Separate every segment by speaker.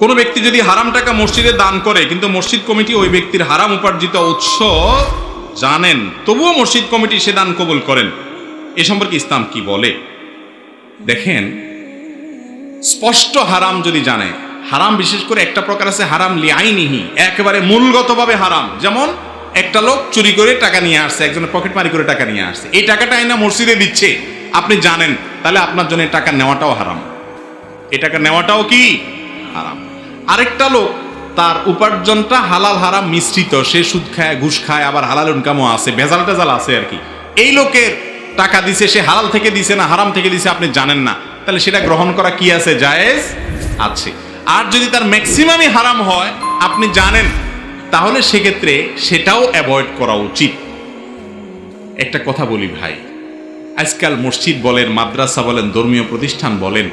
Speaker 1: কোনো ব্যক্তি যদি হারাম টাকা মসজিদে দান করে, কিন্তু মসজিদ কমিটি ওই ব্যক্তির হারাম উপার্জিত উৎস জানেন, তবুও মসজিদ কমিটি সে দান কবুল করেন। এ সম্পর্কে ইসলাম কি বলে? দেখেন, স্পষ্ট হারাম যদি জানে, হারাম বিশেষ করে একটা প্রকার আছে হারাম লিআইনিহি, একেবারে মূলগতভাবে হারাম। যেমন, একটা লোক চুরি করে টাকা নিয়ে আসছে, একজনের পকেট মারি করে টাকা নিয়ে আসছে। এই টাকাটা আইনা মসজিদে দিচ্ছে। আপনি জানেন, তাহলে আপনার জন্য টাকা নেওয়াটাও হারাম। এই টাকা নেওয়াটাও কি? হারাম। আরেকটা লোক, তার উপার্জনটা হালাল হারাম মিশ্রিত। সে সুদ খায়, ঘুষ খায়, আবার হালাল ইনকামও আছে ভেজাল টেজাল আছে আর কি। এই লোকের টাকা দিছে, সে হালাল থেকে দিছে না, হারাম থেকে দিছে আপনি জানেন না। তাহলে সেটা গ্রহণ করা কি আছে? জায়েজ আছে। আর যদি তার ম্যাক্সিমামই হারাম হয়, আপনি জানেন, তাহলে সেক্ষেত্রে সেটাও অ্যাভয়েড করা উচিত। একটা কথা বলি ভাই। আজকাল মসজিদ বলেন, মাদ্রাসা বলেন, ধর্মীয় প্রতিষ্ঠান বলেন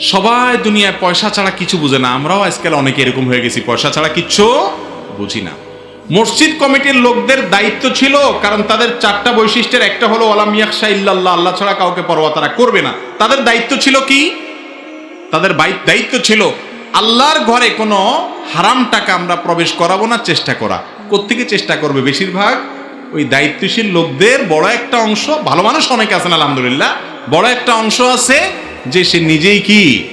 Speaker 1: সবাই দুনিয়ায় পয়সা ছাড়া কিছু বুঝে না। আমরাও আজকাল অনেকে এরকম হয়ে গেছি, পয়সা ছাড়া কিচ্ছু বুঝি না। মসজিদ কমিটির লোকদের দায়িত্ব ছিল, কারণ তাদের চারটা বৈশিষ্ট্যের, একটা হলো ওলাম ইয়াকশা ইল্লাল্লাহ, আল্লাহ ছাড়া কাউকে পরোয়া তারা করবে না। তাদের দায়িত্ব ছিল কি? তাদের দায়িত্ব ছিল, আল্লাহর ঘরে কোনো হারাম টাকা আমরা প্রবেশ করাবো না, চেষ্টা করা। কোত্থেকে চেষ্টা করবে? বেশিরভাগ ওই দায়িত্বশীল লোকদের, বড় একটা অংশ, ভালো মানুষ অনেকে আছেন, আলহামদুলিল্লাহ, বড় একটা অংশ আছে যে সে নিজেই কি?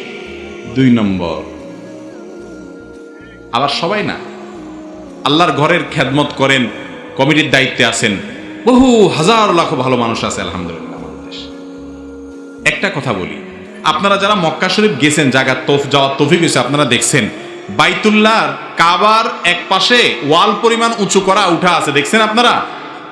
Speaker 1: দুই নম্বর। আবার সবাই না? আল্লাহর ঘরের খেদমত করেন, কমিটির দায়িত্বে আছেন, বহু হাজার লাখ ভালো মানুষ আছে, আলহামদুলিল্লাহ আমাদের। একটা কথা বলি, আপনারা যারা মক্কা শরীফ গেছেন, জায়গা তোফ, যাওয়ার তফিক হয়েছে, আপনারা দেখছেন, বাইতুল্লাহর কাবার এক পাশে ওয়াল পরিমাণ উঁচু করা উঠা আছে, দেখছেন আপনারা?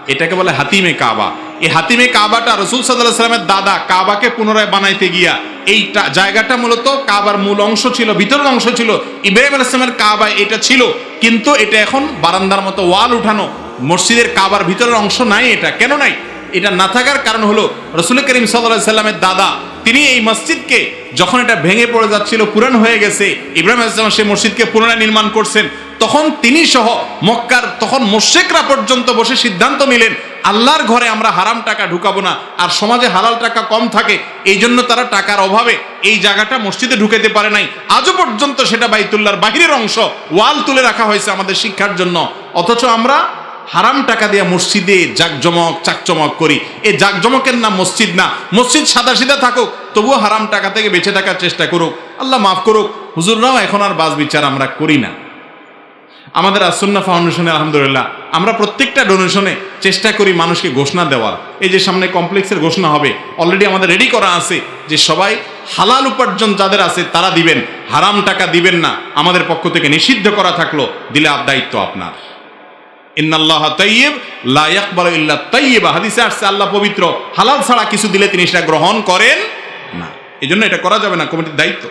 Speaker 1: এটাকে বলে হাতিমে কাবা। এই হাতিমে কাবাটা রসুল সাল্লামের দাদা কাবাকে পুনরায় বানাইতে গিয়া এইটা জায়গাটা মূলত কাবার মূল অংশ ছিল, ভিতরের অংশ ছিল। ইব্রাহিম আলাইসলামের কাবা এটা ছিল, কিন্তু এটা এখন বারান্দার মতো ওয়াল উঠানো, মসজিদের কাবার ভিতরের অংশ নাই এটা। কেন নাই? এটা না থাকার কারণ হলো রসুল করিম সাল্লাহ সাল্লামের দাদা, তিনি এই মসজিদকে যখন এটা ভেঙে পড়ে যাচ্ছিল, পুরান হয়ে গেছে, ইব্রাহিম আলাইসালাম সেই মসজিদকে পুনরায় নির্মাণ করছেন, তখন তিনি সহ মক্কার, তখন মোশেকরা পর্যন্ত বসে সিদ্ধান্ত নিলেন আল্লাহর ঘরে আমরা হারাম টাকা ঢুকাবো না, আর সমাজে হালাল টাকা কম থাকে, এই জন্য তারা টাকার অভাবে এই জায়গাটা মসজিদে ঢুকেতে পারে নাই। আজও পর্যন্ত সেটা বাইতুল্লার বাহিরের অংশ ওয়াল তুলে রাখা হয়েছে আমাদের শিক্ষার জন্য। অথচ আমরা হারাম টাকা দিয়ে মসজিদে জাকজমক, চাকচমক করি। এই জাকজমকের নাম মসজিদ না। মসজিদ সাদা সিধা থাকুক, তবুও হারাম টাকা থেকে বেঁচে থাকার চেষ্টা করুক। আল্লাহ মাফ করুক, হুজুররাও এখন আর বাস বিচার আমরা করি না। আমাদের আসন্না ফাউন্ডেশনে, আলহামদুলিল্লাহ, আমরা প্রত্যেকটা ডোনেশনে চেষ্টা করি মানুষকে ঘোষণা দেওয়ার। এই যে সামনে কমপ্লেক্সের ঘোষণা হবে অলরেডি আমাদের রেডি করা আছে যে সবাই হালাল উপার্জন যাদের আছে তারা দিবেন, হারাম টাকা দিবেন না, আমাদের পক্ষ থেকে নিষিদ্ধ করা থাকল, দিলে আর দায়িত্ব আপনার। ইন্নাল্লাহ তাইয়্যিব, লা ইয়াকবালু ইল্লা তাইয়্যিবা। হাদিসে আসছে, আল্লাহ পবিত্র, হালাল ছাড়া কিছু দিলে তিনি সেটা গ্রহণ করেন না। এই এটা করা যাবে না, কমিটির দায়িত্ব।